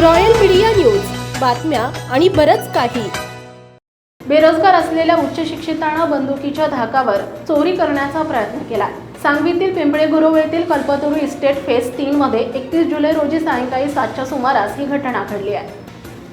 Royal media news. बातम्या आणि बरंच काही. बेरोजगार असलेल्या उच्च शिक्षितांना बंदुकीच्या धाकावर चोरी करण्याचा प्रयत्न केला. सांगवीतील पिंपळे गुरुव येथील कल्पतरू इस्टेट फेस तीन मध्ये एकतीस जुलै रोजी सायंकाळी सातच्या सुमारास ही घटना घडली आहे.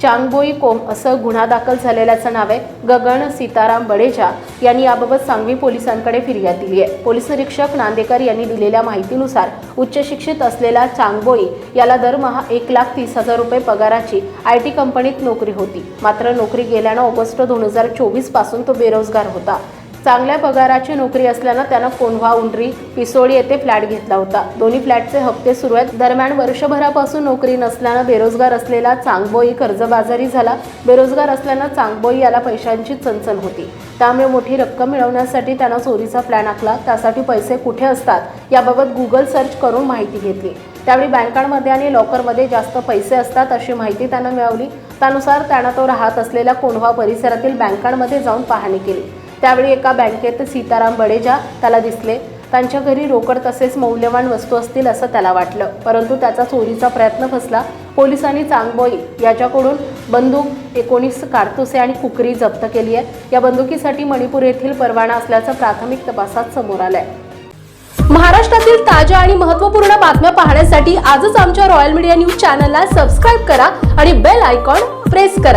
चांगबोई कोम असं गुन्हा दाखल झालेल्याचं नाव आहे. गगन सीताराम बडेजा यांनी याबाबत सांगवी पोलिसांकडे फिर्याद दिली आहे. पोलीस निरीक्षक नांदेकर यांनी दिलेल्या माहितीनुसार उच्च शिक्षित असलेला चांगबोई याला दरमहा एक लाख तीस हजार रुपये पगाराची आय टी कंपनीत नोकरी होती. मात्र नोकरी गेल्यानं ऑगस्ट दोन हजार चोवीसपासून तो बेरोजगार होता. चांगल्या पगाराची नोकरी असल्यानं त्यानं कोंढवा उंडरी पिसोळी येथे फ्लॅट घेतला होता. दोन्ही फ्लॅटचे हप्ते सुरू आहेत. दरम्यान वर्षभरापासून नोकरी नसल्यानं बेरोजगार असलेला चांगबोई कर्जबाजारी झाला. बेरोजगार असल्यानं चांगबोई याला पैशांची चणचण होती. त्यामुळे मोठी रक्कम मिळवण्यासाठी त्यानं चोरीचा प्लॅन आखला. त्यासाठी पैसे कुठे असतात याबाबत गुगल सर्च करून माहिती घेतली. त्यावेळी बँकांमध्ये आणि लॉकरमध्ये जास्त पैसे असतात अशी माहिती त्यानं मिळवली. त्यानुसार त्यानं तो राहत असलेल्या कोंढवा परिसरातील बँकांमध्ये जाऊन पाहणी केली. त्यावेळी एका बँकेत सीताराम बडेजा त्याला दिसले. त्यांच्या घरी रोकड तसेच मौल्यवान वस्तू असतील असं त्याला वाटलं. परंतु त्याचा चोरीचा प्रयत्न फसला. पोलिसांनी चांगबोई याच्याकडून बंदूक एकोणीस कारतुसे आणि कुकरी जप्त केली आहे. या बंदुकीसाठी मणिपूर येथील परवाना असल्याचं प्राथमिक तपासात समोर आलंय. महाराष्ट्रातील ताज्या आणि महत्त्वपूर्ण बातम्या पाहण्यासाठी आजच आमच्या रॉयल मीडिया न्यूज चॅनलला सबस्क्राईब करा आणि बेल आयकॉन प्रेस करा.